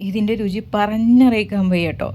ഇതിന്റെ രുചി പറഞ്ഞറിയിക്കാൻ വയ്യ കേട്ടോ.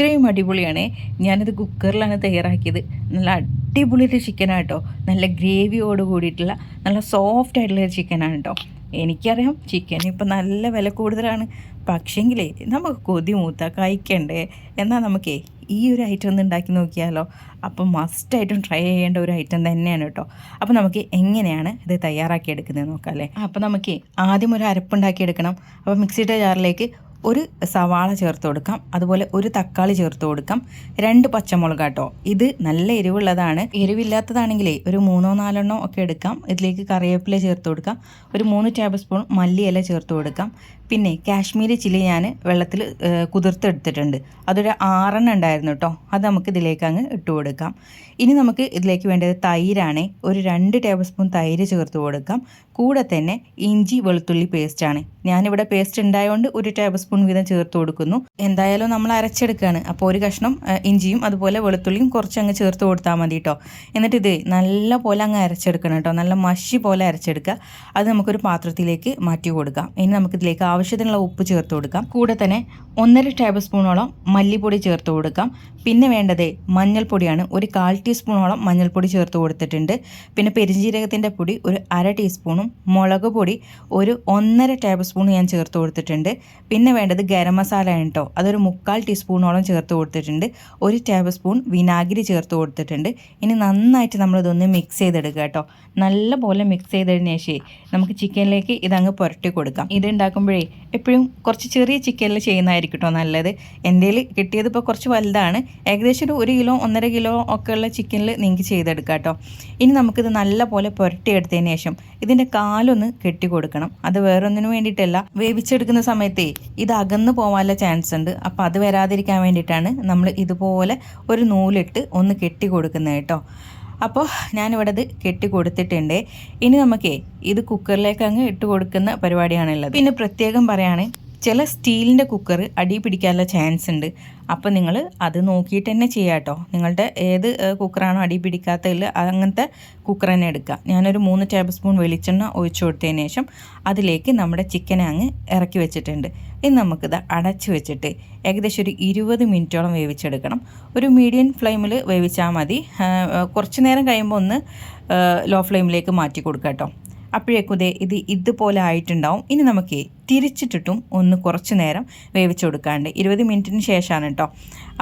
അത്രയും അടിപൊളിയാണ്. ഞാനത് കുക്കറിലാണ് തയ്യാറാക്കിയത്. നല്ല അടിപൊളിയൊരു ചിക്കനാണ് കേട്ടോ നല്ല ഗ്രേവിയോട് കൂടിയിട്ടുള്ള നല്ല സോഫ്റ്റ് ആയിട്ടുള്ള ഒരു ചിക്കനാണ് കേട്ടോ എനിക്കറിയാം ചിക്കൻ ഇപ്പം നല്ല വില കൂടുതലാണ്. പക്ഷേങ്കിലേ നമുക്ക് കൊതി മൂത്ത കഴിക്കണ്ടേ? എന്നാൽ നമുക്കേ ഈ ഒരു ഐറ്റം ഒന്ന് ഉണ്ടാക്കി നോക്കിയാലോ? അപ്പം മസ്റ്റായിട്ടും ട്രൈ ചെയ്യേണ്ട ഒരു ഐറ്റം തന്നെയാണ് കേട്ടോ അപ്പോൾ നമുക്ക് എങ്ങനെയാണ് ഇത് തയ്യാറാക്കി എടുക്കുന്നത് നോക്കാം അല്ലേ? അപ്പോൾ നമുക്ക് ആദ്യം ഒരു അരപ്പുണ്ടാക്കി എടുക്കണം അപ്പോൾ മിക്സിയുടെ ജാറിലേക്ക് ഒരു സവാള ചേർത്ത് കൊടുക്കാം. അതുപോലെ ഒരു തക്കാളി ചേർത്ത് കൊടുക്കാം. രണ്ട് പച്ചമുളക് കേട്ടോ ഇത് നല്ല എരിവുള്ളതാണ്. എരിവില്ലാത്തതാണെങ്കിലേ ഒരു മൂന്നോ നാലെണ്ണോ ഒക്കെ എടുക്കാം. ഇതിലേക്ക് കറിവേപ്പില ചേർത്ത് കൊടുക്കാം. ഒരു മൂന്ന് ടേബിൾ സ്പൂൺ മല്ലിയില ചേർത്ത് കൊടുക്കാം. പിന്നെ കാശ്മീരി ചില്ലി ഞാൻ വെള്ളത്തിൽ കുതിർത്തെടുത്തിട്ടുണ്ട്. അതൊരു ആറെണ്ണം ഉണ്ടായിരുന്നു കേട്ടോ അത് നമുക്ക് ഇതിലേക്ക് അങ്ങ് ഇട്ട് കൊടുക്കാം. ഇനി നമുക്ക് ഇതിലേക്ക് വേണ്ടത് തൈരാണ്. ഒരു രണ്ട് ടേബിൾ സ്പൂൺ തൈര് ചേർത്ത് കൊടുക്കാം. കൂടെ തന്നെ ഇഞ്ചി വെളുത്തുള്ളി പേസ്റ്റാണ് ഞാനിവിടെ പേസ്റ്റ് ഉണ്ടായതുകൊണ്ട് ഒരു ടേബിൾ സ്പൂൺ വീതം ചേർത്ത് കൊടുക്കുന്നു. എന്തായാലും നമ്മൾ അരച്ചെടുക്കുകയാണ് അപ്പോൾ ഒരു കഷ്ണം ഇഞ്ചിയും അതുപോലെ വെളുത്തുള്ളിയും കുറച്ച് അങ്ങ് ചേർത്ത് കൊടുത്താൽ മതി കേട്ടോ എന്നിട്ട് ഇത് നല്ല പോലെ അങ്ങ് അരച്ചെടുക്കണം കേട്ടോ നല്ല മഷി പോലെ അരച്ചെടുക്കുക. അത് നമുക്കൊരു പാത്രത്തിലേക്ക് മാറ്റി കൊടുക്കാം. ഇനി നമുക്കിതിലേക്ക് ആവശ്യത്തിനുള്ള ഉപ്പ് ചേർത്ത് കൊടുക്കാം. കൂടെ തന്നെ ഒന്നര ടേബിൾ സ്പൂണോളം മല്ലിപ്പൊടി ചേർത്ത് കൊടുക്കാം. പിന്നെ വേണ്ടത് മഞ്ഞൾപ്പൊടിയാണ്. ഒരു കാൽ ടീസ്പൂണോളം മഞ്ഞൾപ്പൊടി ചേർത്ത് കൊടുത്തിട്ടുണ്ട്. പിന്നെ പെരിഞ്ജീരകത്തിന്റെ പൊടി ഒരു അര ടീസ്പൂണും മുളക് പൊടി ഒരു ഒന്നര ടേബിൾ സ്പൂൺ ഞാൻ ചേർത്ത് കൊടുത്തിട്ടുണ്ട്. പിന്നെ വേണ്ടത് ഗരം മസാല കേട്ടോ അതൊരു മുക്കാൽ ടീസ്പൂണോളം ചേർത്ത് കൊടുത്തിട്ടുണ്ട്. ഒരു ടേബിൾ സ്പൂൺ വിനാഗിരി ചേർത്ത് കൊടുത്തിട്ടുണ്ട്. ഇനി നന്നായിട്ട് നമ്മളിതൊന്ന് മിക്സ് ചെയ്തെടുക്കുക കേട്ടോ നല്ല പോലെ മിക്സ് ചെയ്തതിന് ശേഷം നമുക്ക് ചിക്കനിലേക്ക് ഇതങ്ങ് പുരട്ടി കൊടുക്കാം. ഇത് ഉണ്ടാക്കുമ്പോഴേ എപ്പോഴും കുറച്ച് ചെറിയ ചിക്കനിൽ ചെയ്യുന്നതായിരിക്കും കേട്ടോ നല്ലത്. എന്റെ കിട്ടിയത് ഇപ്പോൾ കുറച്ച് വലുതാണ്. ഏകദേശം ഒരു ഒരു കിലോ ഒന്നര കിലോ ഒക്കെ ഉള്ള ചിക്കനിൽ നിങ്ങൾക്ക് ചെയ്തെടുക്കാം കേട്ടോ ഇനി നമുക്കിത് നല്ല പോലെ പുരട്ടിയെടുത്തതിന് ശേഷം ഇതിന്റെ കാലൊന്ന് കെട്ടി കൊടുക്കണം അത് വേറൊന്നിനു വേണ്ടിയിട്ടല്ല. വേവിച്ചെടുക്കുന്ന സമയത്തേ ഇത് അകന്ന് പോകാനുള്ള ചാൻസ് ഉണ്ട്. അപ്പോൾ അത് വരാതിരിക്കാൻ വേണ്ടിയിട്ടാണ് നമ്മൾ ഇതുപോലെ ഒരു നൂലിട്ട് ഒന്ന് കെട്ടി കൊടുക്കുന്നത് കേട്ടോ. അപ്പോൾ ഞാനിവിടെ ഇത് കെട്ടി കൊടുത്തിട്ടുണ്ട്. ഇനി നമുക്കേ ഇത് കുക്കറിലേക്ക് അങ്ങ് ഇട്ട് കൊടുക്കുന്ന പരിപാടിയാണുള്ളത്. പിന്നെ പ്രത്യേകം പറയാണ് ചില സ്റ്റീലിന്റെ കുക്കർ അടി പിടിക്കാനുള്ള ചാൻസ് ഉണ്ട്. അപ്പോൾ നിങ്ങൾ അത് നോക്കിയിട്ട് തന്നെ ചെയ്യാം കേട്ടോ നിങ്ങളുടെ ഏത് കുക്കറാണോ അടി പിടിക്കാത്തതിൽ അങ്ങനത്തെ കുക്കർ തന്നെ എടുക്കുക. ഞാനൊരു മൂന്ന് ടേബിൾ സ്പൂൺ വെളിച്ചെണ്ണ ഒഴിച്ചു കൊടുത്തതിന് ശേഷം അതിലേക്ക് നമ്മുടെ ചിക്കൻ അങ്ങ് ഇറക്കി വെച്ചിട്ടുണ്ട്. ഇനി നമുക്കിത് അടച്ച് വെച്ചിട്ട് ഏകദേശം ഒരു ഇരുപത് മിനിറ്റോളം വേവിച്ചെടുക്കണം. ഒരു മീഡിയം ഫ്ലെയിമിൽ വേവിച്ചാൽ മതി. കുറച്ച് നേരം കഴിയുമ്പോൾ ഒന്ന് ലോ ഫ്ലെയിമിലേക്ക് മാറ്റി കൊടുക്കാം കേട്ടോ അപ്പോഴേക്കും ഇതേ ഇത് ഇതുപോലെ ആയിട്ടുണ്ടാവും. ഇനി നമുക്ക് തിരിച്ചിട്ടിട്ടും ഒന്ന് കുറച്ച് നേരം വേവിച്ച് കൊടുക്കാണ്ട്. ഇരുപത് മിനിറ്റിന് ശേഷമാണ് കേട്ടോ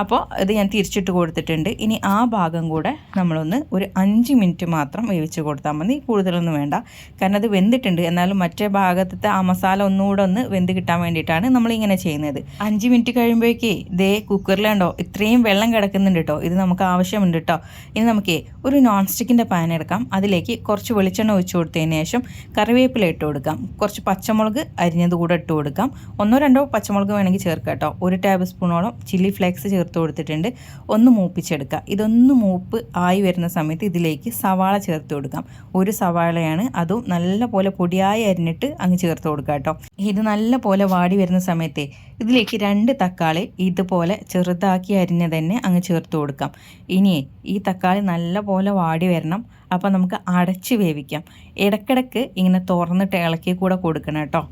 അപ്പോൾ ഇത് ഞാൻ തിരിച്ചിട്ട് കൊടുത്തിട്ടുണ്ട്. ഇനി ആ ഭാഗം കൂടെ നമ്മളൊന്ന് ഒരു അഞ്ച് മിനിറ്റ് മാത്രം വേവിച്ച് കൊടുത്താൽ മതി. കൂടുതലൊന്നും വേണ്ട. കാരണം അത് വെന്തിട്ടുണ്ട്. എന്നാലും മറ്റേ ഭാഗത്തെ ആ മസാല ഒന്നുകൂടെ ഒന്ന് വെന്ത് കിട്ടാൻ വേണ്ടിയിട്ടാണ് നമ്മളിങ്ങനെ ചെയ്യുന്നത്. അഞ്ച് മിനിറ്റ് കഴിയുമ്പോഴേക്കേ ദേ കുക്കറിലുണ്ടോ ഇത്രയും വെള്ളം കിടക്കുന്നുണ്ട് കേട്ടോ ഇത് നമുക്ക് ആവശ്യമുണ്ട് കേട്ടോ ഇനി നമുക്ക് ഒരു നോൺ സ്റ്റിക്കിന്റെ പാൻ എടുക്കാം. അതിലേക്ക് കുറച്ച് വെളിച്ചെണ്ണ ഒഴിച്ചു കൊടുത്തതിന് ശേഷം കറിവേപ്പില ഇട്ട് കൊടുക്കാം. കുറച്ച് പച്ചമുളക് അരിഞ്ഞത് കൂടെ ഇട്ട് കൊടുക്കാം. ഒന്നോ രണ്ടോ പച്ചമുളക് വേണമെങ്കിൽ ചേർക്കാം കേട്ടോ. ഒരു ടേബിൾ സ്പൂണോളം ചില്ലി ഫ്ലേക്സ് ചേർത്ത് കൊടുത്തിട്ടുണ്ട്. ഒന്ന് മൂപ്പിച്ചെടുക്കുക ഇതൊന്ന് മൂപ്പ് ആയി വരുന്ന സമയത്ത് ഇതിലേക്ക് സവാള ചേർത്ത് കൊടുക്കാം. ഒരു സവാളയാണ്. അതും നല്ല പോലെ പൊടിയായി അരിഞ്ഞിട്ട് അങ്ങ് ചേർത്ത് കൊടുക്കുക കേട്ടോ. ഇത് നല്ല പോലെ വാടി വരുന്ന സമയത്തെ ഇതിലേക്ക് രണ്ട് തക്കാളി ഇതുപോലെ ചെറുതാക്കി അരിഞ്ഞ് തന്നെ അങ്ങ് ചേർത്ത് കൊടുക്കാം. ഇനി ഈ തക്കാളി നല്ല പോലെ വാടി വരണം. അപ്പോൾ നമുക്ക് അടച്ച് വേവിക്കാം. ഇടയ്ക്കിടയ്ക്ക് ഇങ്ങനെ തുറന്നിട്ട് ഇളക്കി കൂടെ കൊടുക്കണം കേട്ടോ.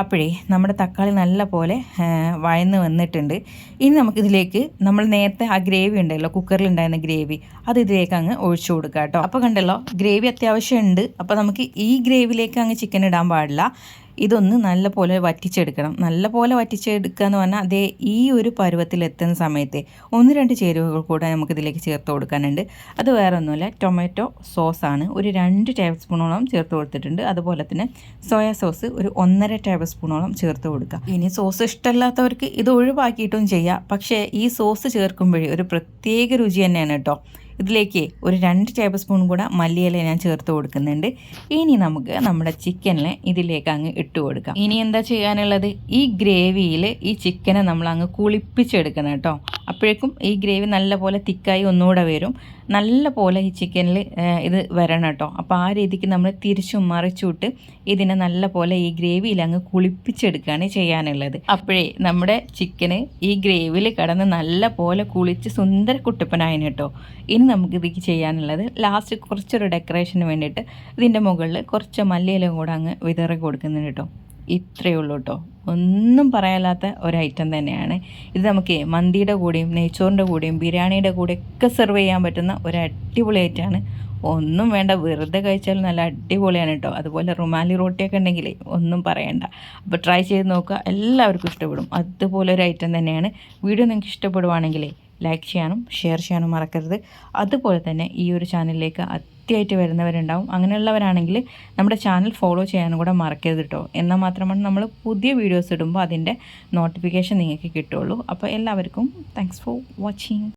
അപ്പോഴേ നമ്മുടെ തക്കാളി നല്ല പോലെ വഴന്ന് വന്നിട്ടുണ്ട്. ഇനി നമുക്കിതിലേക്ക് നമ്മൾ നേരത്തെ ആ ഗ്രേവി ഉണ്ടല്ലോ കുക്കറിൽ ഉണ്ടായിരുന്ന ഗ്രേവി അത് ഇതിലേക്ക് അങ്ങ് ഒഴിച്ചു കൊടുക്കുക കേട്ടോ. അപ്പോൾ കണ്ടല്ലോ ഗ്രേവി അത്യാവശ്യം ഉണ്ട് അപ്പോൾ നമുക്ക് ഈ ഗ്രേവിയിലേക്ക് അങ്ങ് ചിക്കൻ ഇടാൻ പാടില്ല. ഇതൊന്ന് നല്ല പോലെ വറ്റിച്ചെടുക്കണം. നല്ല പോലെ വറ്റിച്ചെടുക്കുക എന്ന് പറഞ്ഞാൽ അതേ ഈ ഒരു പരുവത്തിൽ എത്തുന്ന സമയത്ത് ഒന്ന് രണ്ട് ചേരുവകൾ കൂടെ നമുക്ക് ഇതിലേക്ക് ചേർത്ത് കൊടുക്കാനുണ്ട്. അത് വേറെ ഒന്നുമില്ല ടൊമാറ്റോ സോസാണ്. ഒരു രണ്ട് ടേബിൾ സ്പൂണോളം ചേർത്ത് കൊടുത്തിട്ടുണ്ട്. അതുപോലെ തന്നെ സോയ സോസ് ഒരു ഒന്നര ടേബിൾ സ്പൂണോളം ചേർത്ത് കൊടുക്കുക. ഇനി സോസ് ഇഷ്ടമല്ലാത്തവർക്ക് ഇത് ഒഴിവാക്കിയിട്ടും ചെയ്യാം. പക്ഷേ ഈ സോസ് ചേർക്കുമ്പോഴേ ഒരു പ്രത്യേക രുചി തന്നെയാണ് കേട്ടോ. ഇതിലേക്ക് ഒരു രണ്ട് ടേബിൾ സ്പൂൺ കൂടെ മല്ലിയില ഞാൻ ചേർത്ത് കൊടുക്കുന്നുണ്ട്. ഇനി നമുക്ക് നമ്മുടെ ചിക്കനിൽ ഇതിലേക്ക് അങ്ങ് ഇട്ട് കൊടുക്കാം. ഇനി എന്താ ചെയ്യാനുള്ളത്? ഈ ഗ്രേവിയിൽ ഈ ചിക്കനെ നമ്മൾ അങ്ങ് കുളിപ്പിച്ചെടുക്കണം കേട്ടോ. അപ്പോഴേക്കും ഈ ഗ്രേവി നല്ല പോലെ തിക്കായി ഒന്നുകൂടെ വരും. നല്ല പോലെ ഈ ചിക്കനിൽ ഇത് വരണം കേട്ടോ. അപ്പോൾ ആ രീതിക്ക് നമ്മൾ തിരിച്ചും മറിച്ചുവിട്ട് ഇതിനെ നല്ല പോലെ ഈ ഗ്രേവിയിൽ അങ്ങ് കുളിപ്പിച്ചെടുക്കുകയാണ് ചെയ്യാനുള്ളത്. അപ്പോഴേ നമ്മുടെ ചിക്കന് ഈ ഗ്രേവിയിൽ കിടന്ന് നല്ല പോലെ കുളിച്ച് സുന്ദര കുട്ടിപ്പനായതിന് കേട്ടോ. ഇനി നമുക്ക് ഇത് ചെയ്യാനുള്ളത് ലാസ്റ്റ് കുറച്ചൊരു ഡെക്കറേഷന് വേണ്ടിയിട്ട് ഇതിന്റെ മുകളിൽ കുറച്ച് മല്ലിയിലും കൂടെ അങ്ങ് വിതറി കൊടുക്കുന്നുണ്ട് കേട്ടോ. ഇത്രയേ ഉള്ളൂ കേട്ടോ. ഒന്നും പറയാല്ലാത്ത ഒരു ഐറ്റം തന്നെയാണ്. ഇത് നമുക്ക് മന്തിയുടെ കൂടെയും നെയ്ച്ചോറിന്റെ കൂടെയും ബിരിയാണിയുടെ കൂടെ ഒക്കെ സെർവ് ചെയ്യാൻ പറ്റുന്ന ഒരു അടിപൊളി ഐറ്റമാണ് ഒന്നും വേണ്ട വെറുതെ കഴിച്ചാൽ നല്ല അടിപൊളിയാണ് കേട്ടോ. അതുപോലെ റുമാലി റോട്ടിയൊക്കെ ഉണ്ടെങ്കിൽ ഒന്നും പറയണ്ട. അപ്പോൾ ട്രൈ ചെയ്ത് നോക്കുക. എല്ലാവർക്കും ഇഷ്ടപ്പെടും. അതുപോലെ ഒരു ഐറ്റം തന്നെയാണ്. വീഡിയോ നിങ്ങൾക്ക് ഇഷ്ടപ്പെടുവാണെങ്കിൽ ലൈക്ക് ചെയ്യാനും ഷെയർ ചെയ്യാനും മറക്കരുത്. അതുപോലെ തന്നെ ഈ ഒരു ചാനലിലേക്ക് ആദ്യമായിട്ട് വരുന്നവരുണ്ടാവും. അങ്ങനെയുള്ളവരാണെങ്കിൽ നമ്മുടെ ചാനൽ ഫോളോ ചെയ്യാനും കൂടെ മറക്കരുത് കേട്ടോ എന്നാൽ മാത്രമാണ് നമ്മൾ പുതിയ വീഡിയോസ് ഇടുമ്പോൾ അതിന്റെ നോട്ടിഫിക്കേഷൻ നിങ്ങൾക്ക് കിട്ടുള്ളൂ അപ്പോൾ എല്ലാവർക്കും താങ്ക്സ് ഫോർ വാച്ചിങ്